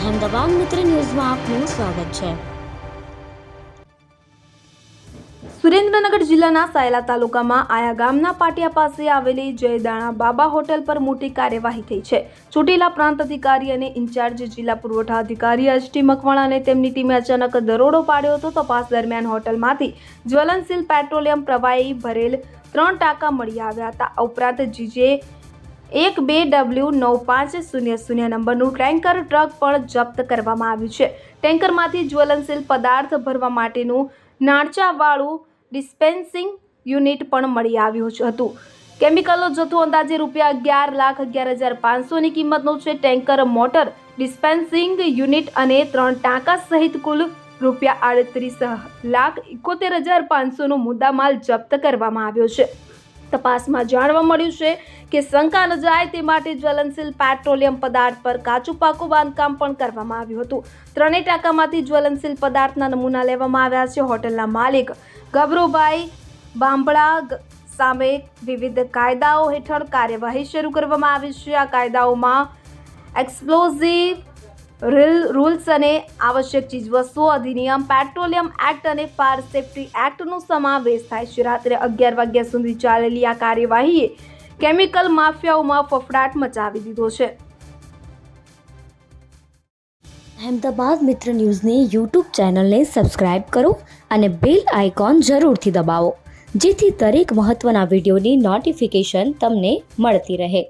અહેમદાબાદ મિત્ર ન્યૂઝમાં આપનું સ્વાગત છે. સુરેન્દ્રનગર જિલ્લાના સાયલા તાલુકામાં આયા ગામના પાટિયા પાસે આવેલી જયદાણા બાબા હોટલ પર મોટી કાર્યવાહી થઈ છે. ચૂંટેલા પ્રાંત અધિકારી અને ઇન્ચાર્જ જિલ્લા પુરવઠા અધિકારી એચ ટી મકવાણા અને તેમની ટીમે અચાનક દરોડો પાડ્યો હતો. તપાસ દરમિયાન હોટલમાંથી જ્વલનશીલ પેટ્રોલિયમ પ્રવાહી ભરેલ ત્રણ ટાંકા મળી આવ્યા હતા. ઉપરાંત જીજે એક બે ડબલ્યુ નવ પાંચ શૂન્ય શૂન્ય નંબરનું ટેન્કર ટ્રક પણ જપ્ત કરવામાં આવ્યું છે. ટેન્કરમાંથી જ્વલનશીલ પદાર્થ ભરવા માટેનું નાણચાવાળું ડિસ્પેન્સિંગ યુનિટ પણ મળી આવ્યું હતું. કેમિકલનો જથ્થો અંદાજે રૂપિયા અગિયાર લાખ અગિયાર હજાર પાંચસોની કિંમતનો છે ટેન્કર મોટર ડિસ્પેન્સિંગ યુનિટ અને ત્રણ ટાંકા સહિત કુલ રૂપિયા આડત્રીસ લાખ એકોતેર હજાર પાંચસોનો મુદ્દામાલ જપ્ત કરવામાં આવ્યો છે. તપાસમાં જાણવા મળ્યું છે કે શંકા ન જાય તે માટે જ્વલનશીલ પેટ્રોલિયમ પદાર્થ પર કાચું પાકું બાંધકામ પણ કરવામાં આવ્યું હતું. ત્રણેય ટાંકામાંથી જ્વલનશીલ પદાર્થના નમૂના લેવામાં આવ્યા છે હોટલના માલિક ગભરુભાઈ બાંભળા સામે વિવિધ કાયદાઓ હેઠળ કાર્યવાહી શરૂ કરવામાં આવી છે. આ કાયદાઓમાં એક્સપ્લોઝિવ રૂલ્સ અને આવશ્યક ચીજવસ્તુઓ અધિનિયમ, પેટ્રોલિયમ એક્ટ અને ફાયર સેફ્ટી એક્ટનો સમાવેશ થાય છે. રાત્રે અગિયાર વાગ્યા સુધી ચાલેલી આ કાર્યવાહીએ કેમિકલ માફિયાઓમાં ફફડાટ મચાવી દીધો છે. અહેમદાબાદ મિત્ર ન્યૂઝની યુટ્યુબ ચેનલને સબસ્ક્રાઇબ કરો અને બેલ આઇકોન જરૂરથી દબાવો, જેથી દરેક મહત્ત્વના વિડીયોની નોટિફિકેશન તમને મળતી રહે.